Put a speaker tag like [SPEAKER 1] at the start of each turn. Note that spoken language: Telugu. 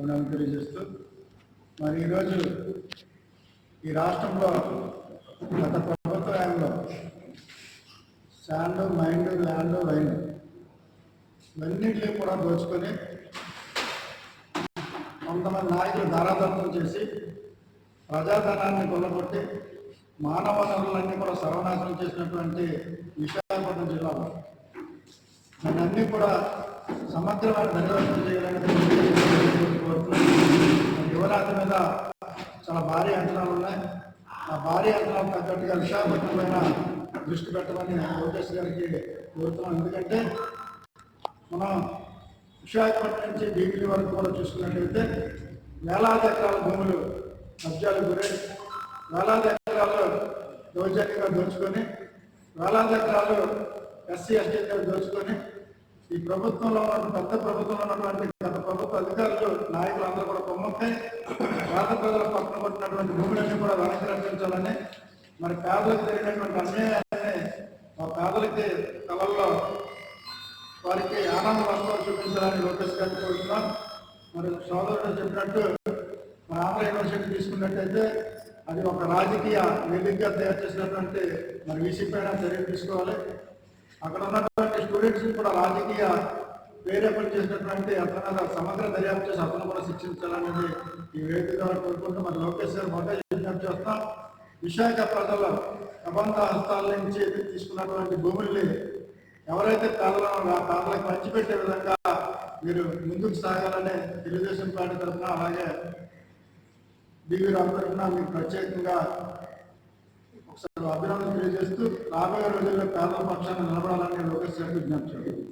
[SPEAKER 1] అభినందన తెలియజేస్తూ మరి ఈరోజు ఈ రాష్ట్రంలో గత ప్రభుత్వ హయాంలో శాండ్ మైండ్ ల్యాండ్ వైన్ ఇవన్నింటినీ కూడా దోచుకొని కొంతమంది నాయకులు ధారాదత్తం చేసి ప్రజాధనాన్ని కొల్లగొట్టి మానవ వనరులన్నీ కూడా సర్వనాశనం చేసినటువంటి విశాఖపట్నం జిల్లాలో దాన్ని కూడా సమగ్రమైన దర్యాప్తు చేయాలని చాలా భారీ అంచనాలు ఉన్నాయి. ఆ భారీ అంచనాలు తగ్గట్టుగా విశాఖపట్నమైన దృష్టి పెట్టమని లోకేష్ గారికి కోరుతున్నాం. ఎందుకంటే మనం విశాఖపట్నం నుంచి భీమిలి వరకు కూడా చూసుకున్నట్లయితే వేలాది ఎకరాల భూములు కబ్జాలు గురై వేలాది ఎకరాలు దౌర్జన్యంగా దోచుకొని వేలాది ఎకరాలు ఎస్సీ ఎస్టీ దోచుకొని ఈ ప్రభుత్వంలో ఉన్న పెద్ద ప్రభుత్వంలో ఉన్నటువంటి పేద ప్రజల పక్కన కొట్టినటువంటి భూములన్నీ కూడా వెనక్కి రక్షించాలని మరి పేదలకు జరిగినటువంటి అన్యాయాన్ని పేదలకి కళల్లో వారికి ఆనంద వస్తువులు చూపించాలని లోకేష్ గారిని కోరుతున్నాం. మరి సోదరుడు చెప్పినట్టు మన ఆంధ్ర యూనివర్సిటీ తీసుకున్నట్టయితే అది ఒక రాజకీయ వేదికగా తయారు చేసినటువంటి మరి వీసీ పైన చర్యలు తీసుకోవాలి. అక్కడ ఉన్నటువంటి స్టూడెంట్స్ కూడా రాజకీయ వేరే పని చేసినటువంటి అతను సమగ్ర దర్యాప్తు చేసి అతను కూడా శిక్షించాలనేది ఈ వేదిక ద్వారా కోరుకుంటూ మరి లోకేష్ గారు మొదటి విజ్ఞప్తి చేస్తాం. విశాఖ ప్రజల ప్రబంధ హస్తాల నుంచి తీసుకున్నటువంటి భూముల్ని ఎవరైతే పేదలను ఆ పేదలకు పంచిపెట్టే విధంగా మీరు ముందుకు సాగాలని తెలుగుదేశం పార్టీ తరఫున అలాగే డివి రామ్ తరఫున మీకు ప్రత్యేకంగా ఒకసారి అభినందన తెలియజేస్తూ రాబోయే రోజుల్లో పేదల పక్షాన్ని నిలబడాలని లోకేష్ గారికి విజ్ఞప్తి చేయండి